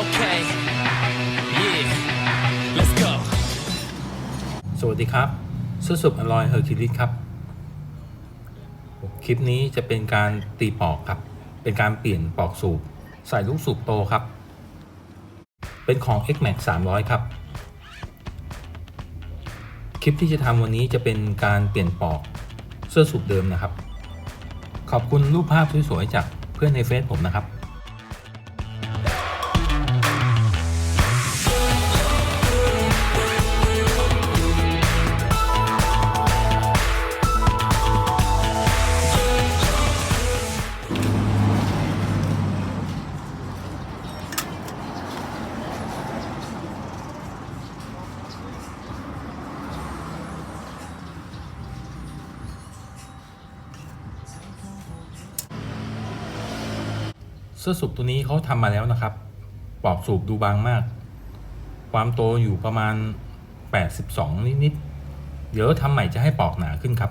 Okay. Yeah. Let's go. สวัสดีครับสุสุปอลอยเฮอร์คิลิสครับ คลิปนี้จะเป็นการตีปอกครับ เป็นการเปลี่ยนปอกสูบ ใส่ลูกสูบโตครับ เป็นของ XMAX 300 ครับ คลิปที่จะทำวันนี้จะเป็นการเปลี่ยนปอกเสื้อสูบเดิมนะครับ ขอบคุณรูปภาพสวยๆจากเพื่อนในเฟซผมนะครับ สื้อสูบตัวนี้เขาทำมาแล้วนะครับ ปอกสูบดูบางมาก ความโตอยู่ประมาณ 82 นิดๆเดี๋ยวทำใหม่จะให้ปอกหนาขึ้นครับ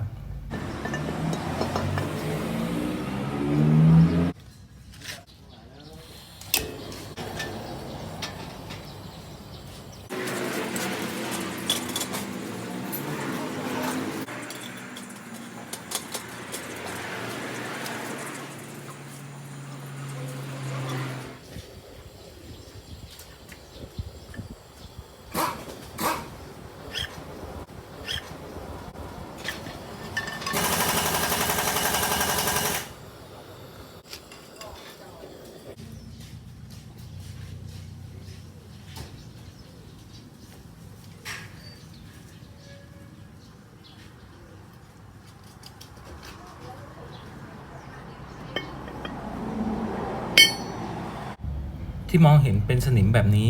ที่มองเห็นเป็นสนิมแบบนี้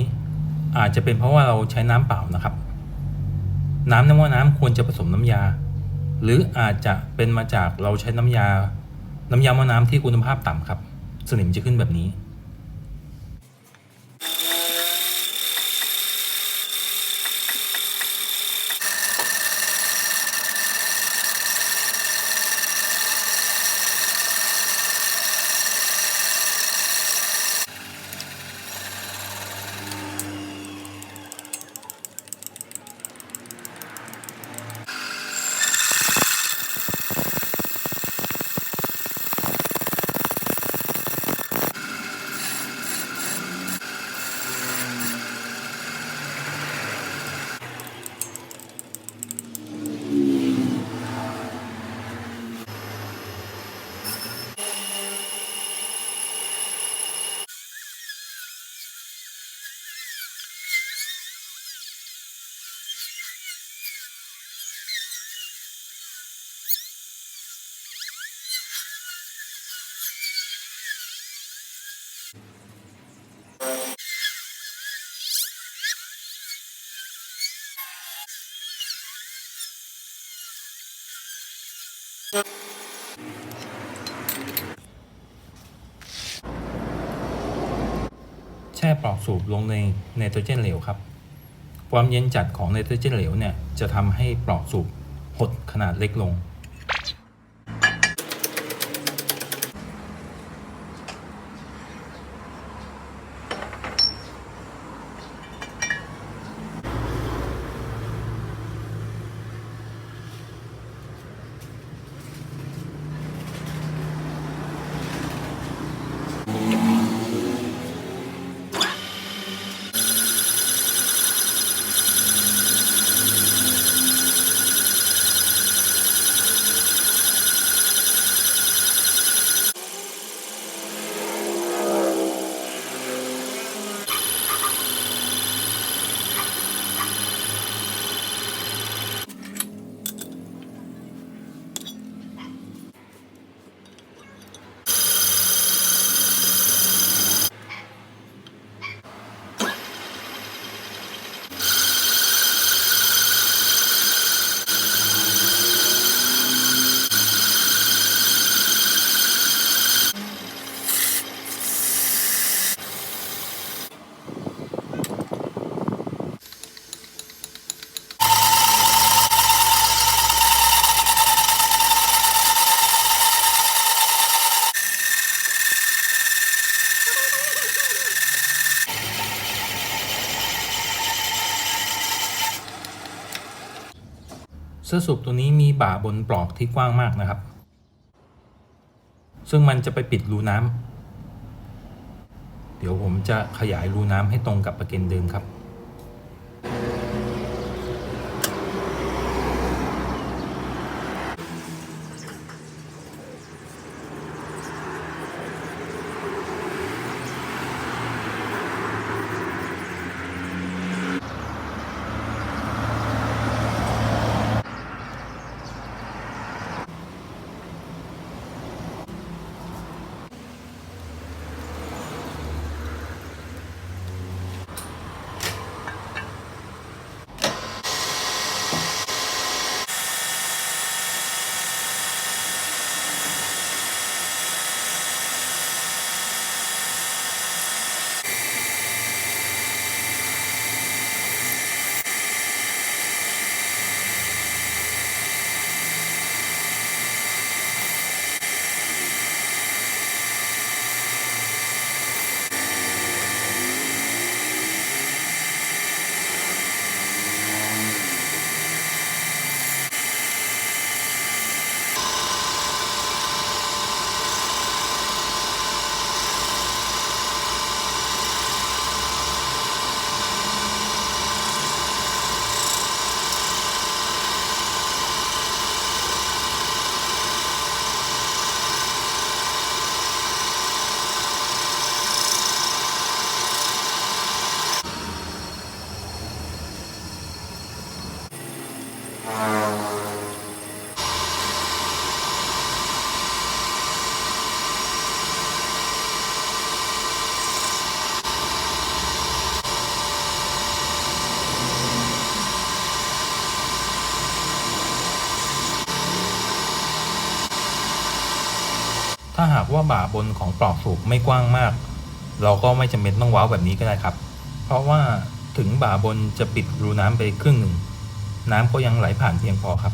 อาจจะเป็นเพราะว่าเราใช้น้ำเปล่านะครับ น้ำน้ำว่าน้ำควรจะผสมน้ำยา หรืออาจจะเป็นมาจากเราใช้น้ำยา น้ำยาม้อน้ำที่คุณภาพต่ำครับ สนิมจะขึ้นแบบนี้ แช่ปลอกสูบลงในไนโตรเจนเหลวครับ ความเย็นจัดของไนโตรเจนเหลวเนี่ยจะทำให้ปลอกสูบหดขนาดเล็กลง เสื้อสูบตัวนี้มีบ่าบนปลอกที่กว้างมากนะครับ ซึ่งมันจะไปปิดรูน้ำเดี๋ยวผมจะขยายรูน้ำให้ตรงกับประเก็นเดิมครับากว่าบ่าบนของปลอกสูบไม่กว้างมาก เราก็ไม่จำเป็นต้องว้าวแบบนี้ก็ได้ครับ เพราะว่าถึงบ่าบนจะปิดรูน้ำไปครึ่งหนึ่ง น้ำก็ยังไหลผ่านเพียงพอครับ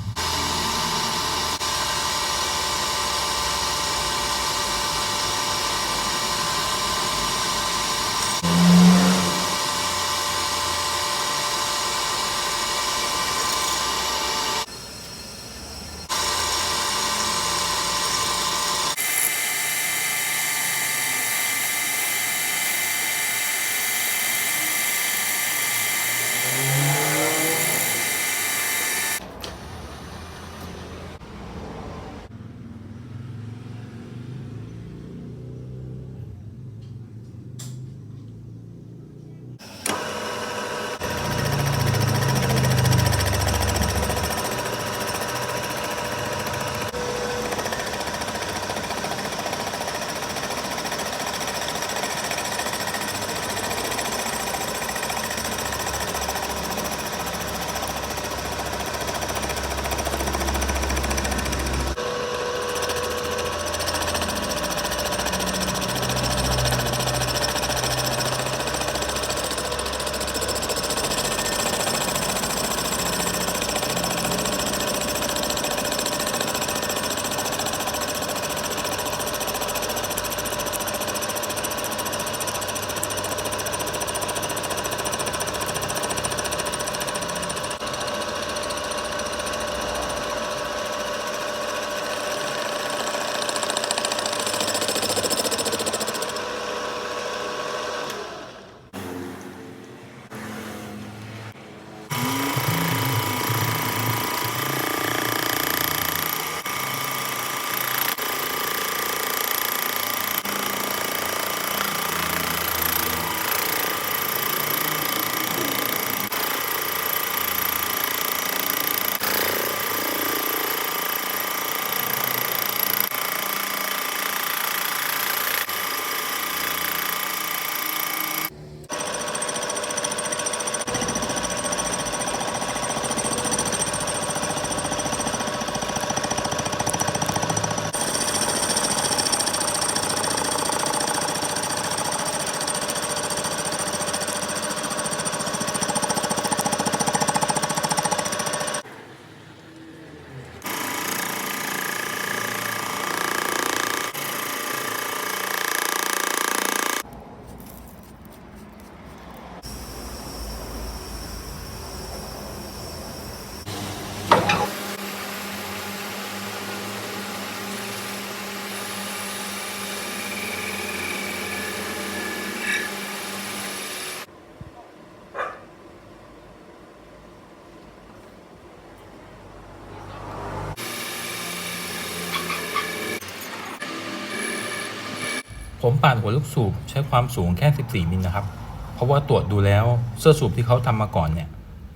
ผมปาดหัวลูกสูบใช้ความสูงแค่ 14 มิลนะครับ เพราะว่าตรวจดูแล้วเสื้อสูบที่เขาทำมาก่อนเนี่ย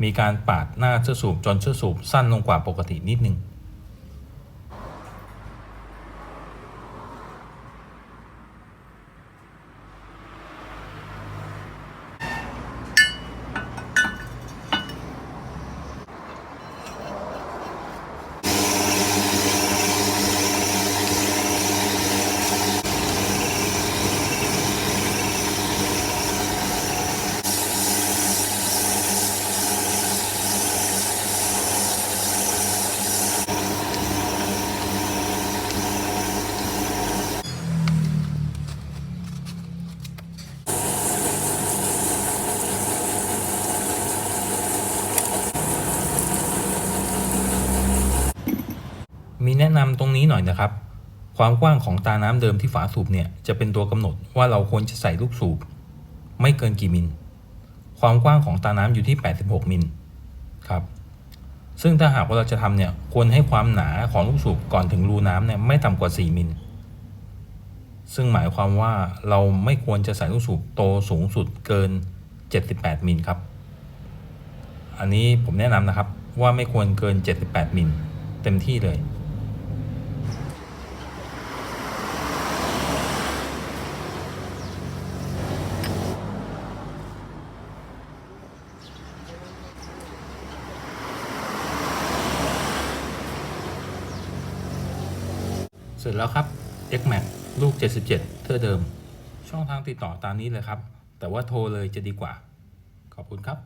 มีการปาดหน้าเสื้อสูบจนเสื้อสูบสั้นลงกว่าปกตินิดนึง มีแนะนำตรงนี้หน่อยนะครับ ความกว้างของตาน้ำเดิมที่ฝาสูบเนี่ยจะเป็นตัวกำหนดว่าเราควรจะใส่ลูกสูบ ไม่เกินกี่มิล ความกว้างของตาน้ำอยู่ที่ 86 มิลครับ ซึ่งถ้าหากว่าเราจะทำเนี่ยควรให้ความหนาของลูกสูบก่อนถึงรูน้ำเนี่ยไม่ต่ำกว่า 4 มิล ซึ่งหมายความว่าเราไม่ควรจะใส่ลูกสูบโตสูงสุดเกิน 78 มิลครับ อันนี้ผมแนะนำนะครับว่าไม่ควรเกิน 78 มิลเต็มที่เลย ร็จแล้วครับ X-Max ลูก 77 เท่าเดิม ช่องทางติดต่อตามนี้เลยครับ แต่ว่าโทรเลยจะดีกว่า ขอบคุณครับ